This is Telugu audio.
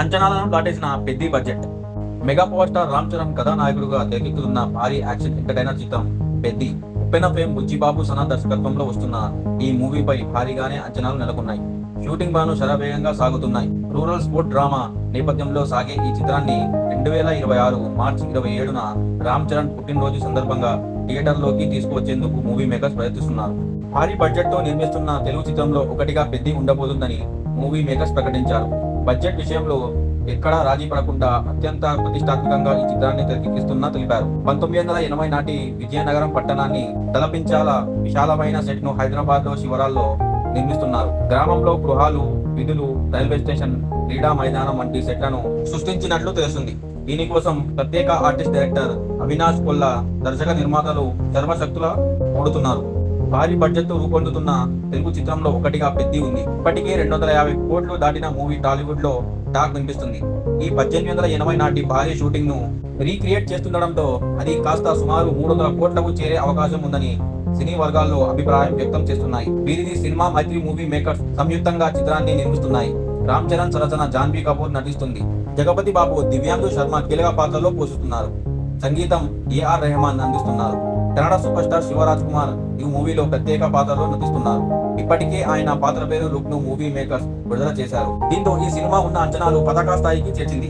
అంచనాలను దాటేసిన పెద్ద budget mega power star Ram Charan కథానాయకుడుగా తెరకెక్కుతున్న భారీ యాక్షన్ ఎంటర్టైనర్ చిత్రం పెద్ది. ఉప్పెన ఫేమ్ బుజ్జిబాబు సనా దర్శకత్వంలో వస్తున్న ఈ మూవీపై భారీగానే అంచనాలు నెలకొన్నాయి. షూటింగ్ బాను శరవేగంగా సాగుతున్నాయి. రూరల్ స్పోర్ట్ డ్రామా నేపథ్యంలో సాగే ఈ చిత్రాన్ని రెండు వేల ఇరవై ఆరు మార్చి ఇరవై ఏడున రామ్ చరణ్ పుట్టినరోజు సందర్భంగా థియేటర్లోకి తీసుకువచ్చేందుకు మూవీ మేకర్స్ ప్రయత్నిస్తున్నారు. భారీ బడ్జెట్తో నిర్మిస్తున్న తెలుగు చిత్రంలో ఒకటిగా పెద్ది ఉండబోతుందని మూవీ మేకర్స్ ప్రకటించారు. బడ్జెట్ విషయంలో ఎక్కడా రాజీ పడకుండా అత్యంత ప్రతిష్టాత్మకంగా ఈ చిత్రాన్ని తెరకెక్కిస్తున్నా తెలిపారు. పంతొమ్మిది వందల ఎనభై నాటి విజయనగరం పట్టణాన్ని తలపించాల విశాలమైన సెట్ను హైదరాబాద్లో శివరాల్లో నిర్మిస్తున్నారు. గ్రామంలో గృహాలు విధులు రైల్వే స్టేషన్ క్రీడా మైదానం వంటి సెట్లను సృష్టించినట్లు తెలుస్తుంది. దీనికోసం ప్రత్యేక ఆర్టిస్ట్ డైరెక్టర్ అవినాష్ కొల్లా దర్శక నిర్మాతలు సర్వశక్తుల కూడుతున్నారు భారీ బడ్జెట్తో రూపొందుతున్న తెలుగు చిత్రంలో ఒకటిగా పెద్ది ఉంది. ఇప్పటికే రెండు వందల యాభై కోట్లు దాటిన మూవీ టాలీవుడ్లో టాక్ వినిపిస్తుంది. ఈ పద్దెనిమిది వందల ఎనభై నాటి భారీ షూటింగ్ను రీక్రియేట్ చేస్తుండడంతో అది కాస్త సుమారు మూడు వందల కోట్లకు చేరే అవకాశం ఉందని సినీ వర్గాల్లో అభిప్రాయం వ్యక్తం చేస్తున్నాయి. వీరిది సినిమా మైత్రి మూవీ మేకర్స్ సంయుక్తంగా చిత్రాన్ని నిర్మిస్తున్నాయి. రామ్ చరణ్ సరసన జాన్వీ కపూర్ నటిస్తుంది. జగపతి బాబు దివ్యాంగు శర్మ కీలక పాత్రలో పోషిస్తున్నారు. సంగీతం ఏఆర్ రెహమాన్ అందిస్తున్నారు. కన్నడ సూపర్ స్టార్ శివరాజ్ కుమార్ ఈ మూవీలో ప్రత్యేక పాత్రలో నటిస్తున్నారు. ఇప్పటికే ఆయన పాత్ర పేరు లుక్ను మూవీ మేకర్స్ విడుదల చేశారు. దీంతో ఈ సినిమా ఉన్న అంచనాలు పతాక స్థాయికి చేర్చింది.